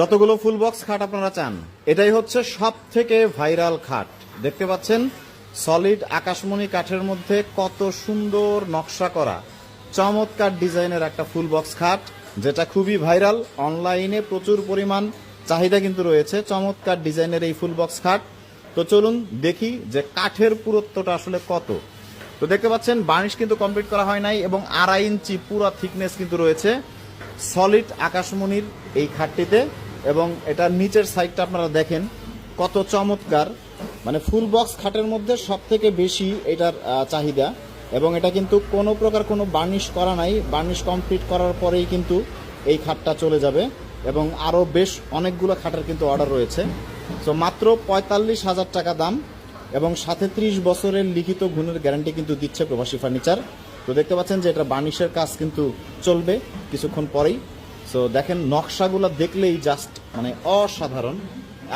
যতগুলো full box খাট আপনারা চান, এটাই হচ্ছে সব থেকে ভাইরাল খাট। দেখতে পাচ্ছেন, সলিড আকাশমণি কাঠের মধ্যে কত সুন্দর নকশা করা, চমৎকার ডিজাইনের একটা ফুল বক্স খাট, যেটা খুবই ভাইরাল, অনলাইনে প্রচুর পরিমাণ চাহিদা কিন্তু রয়েছে, চমৎকার ডিজাইনের এই ফুল বক্স খাট। তো চলুন দেখি যে কাঠের পুরুত্বটা আসলে কত। তো দেখতে পাচ্ছেন, বার্নিশ কিন্তু কমপ্লিট করা হয় নাই এবং আড়াই ইঞ্চি পুরো থিকনেস কিন্তু রয়েছে সলিড আকাশমণির এই খাটটিতে। এবং এটার নিচের সাইডটা আপনারা দেখেন, কত চমৎকার। মানে ফুল বক্স খাটের মধ্যে সব থেকে বেশি এটার চাহিদা। এবং এটা কিন্তু কোনো প্রকার কোনো বার্নিশ করা নাই। বার্নিশ কমপ্লিট করার পরেই কিন্তু এই খাটটা চলে যাবে। এবং আরও বেশ অনেকগুলো খাটের কিন্তু অর্ডার রয়েছে। তো মাত্র পঁয়তাল্লিশ হাজার টাকা দাম এবং সাথে ত্রিশ বছরের লিখিত গুণের গ্যারান্টি কিন্তু দিচ্ছে প্রবাসী ফার্নিচার। তো দেখতে পাচ্ছেন যে এটা বার্নিশের কাজ কিন্তু চলবে কিছুক্ষণ পরেই। সো দেখেন, নকশাগুলো দেখলেই জাস্ট মানে অসাধারণ।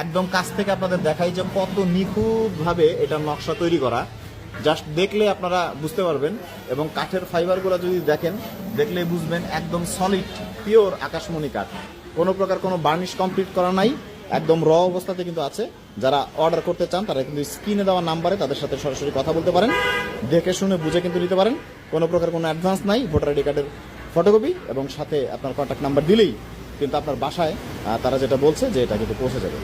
একদম কাছ থেকে আপনাদের দেখাই যে কত নিখুঁতভাবে এটা নকশা তৈরি করা। জাস্ট দেখলে আপনারা বুঝতে পারবেন এবং কাঠের ফাইবারগুলো যদি দেখেন দেখলেই বুঝবেন একদম সলিড পিওর আকাশমণি কাঠ। কোনো প্রকার কোনো বার্নিশ কমপ্লিট করা নাই, একদম র অবস্থাতে কিন্তু আছে। যারা অর্ডার করতে চান, তারা কিন্তু স্ক্রিনে দেওয়া নাম্বারে তাদের সাথে সরাসরি কথা বলতে পারেন। দেখে শুনে বুঝে কিন্তু নিতে পারেন। কোনো প্রকার কোনো অ্যাডভান্স নাই ভোটার আইডি কার্ডের ফটোকপি এবং সাথে আপনার কন্ট্যাক্ট নাম্বার দিলেই কিন্তু আপনার বাসায় তারা যেটা বলছে যে এটা কিন্তু পৌঁছে যাবে।